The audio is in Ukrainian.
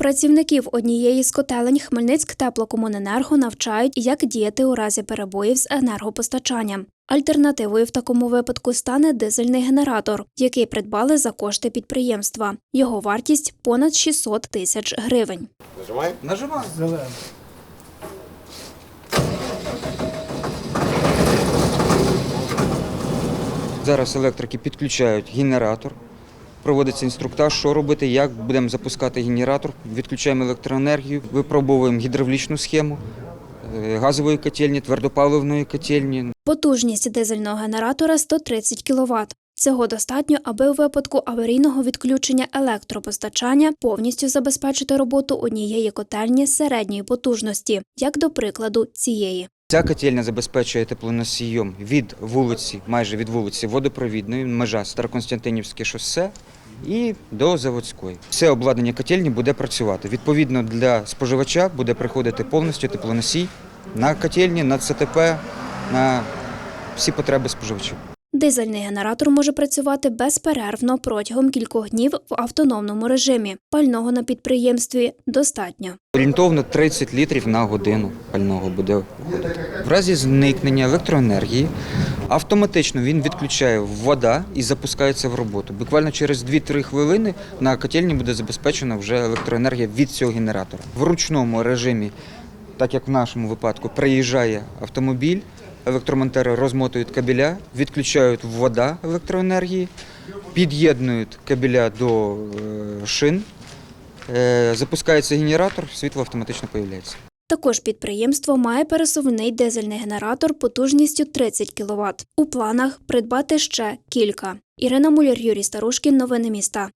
Працівників однієї з котелень Хмельницьк теплокомуненерго навчають, як діяти у разі перебоїв з енергопостачанням. Альтернативою в такому випадку стане дизельний генератор, який придбали за кошти підприємства. Його вартість понад 600 тисяч гривень. Нажимай. Нажимай. Зелений. Зараз електрики підключають генератор, проводиться інструктаж, що робити, як будемо запускати генератор, відключаємо електроенергію, випробовуємо гідравлічну схему е, газової котельні, твердопаливної котельні. Потужність дизельного генератора 130 кВт. Цього достатньо, аби у випадку аварійного відключення електропостачання повністю забезпечити роботу однієї котельні середньої потужності, як до прикладу цієї. Ця котельня забезпечує теплоносієм від вулиці, майже від вулиці водопровідної, межа Староконстантинівське шосе і до заводської. Все обладнання котельні буде працювати. Відповідно, для споживача буде приходити повністю теплоносій на котельні, на ЦТП, на всі потреби споживачів. Дизельний генератор може працювати безперервно протягом кількох днів в автономному режимі. Пального на підприємстві достатньо. Орієнтовно 30 літрів на годину пального буде. В разі зникнення електроенергії автоматично він відключає вода і запускається в роботу. Буквально через 2-3 хвилини на котельні буде забезпечена вже електроенергія від цього генератора. В ручному режимі, так як в нашому випадку, приїжджає автомобіль, електромонтери розмотують кабеля, відключають вода електроенергії, під'єднують кабеля до е, шин. Е, Запускається генератор, світло автоматично появляється. Також підприємство має пересувний дизельний генератор потужністю 30 кВт. У планах придбати ще кілька. Ірина Муляр, Юрій Старушкін. Новини міста.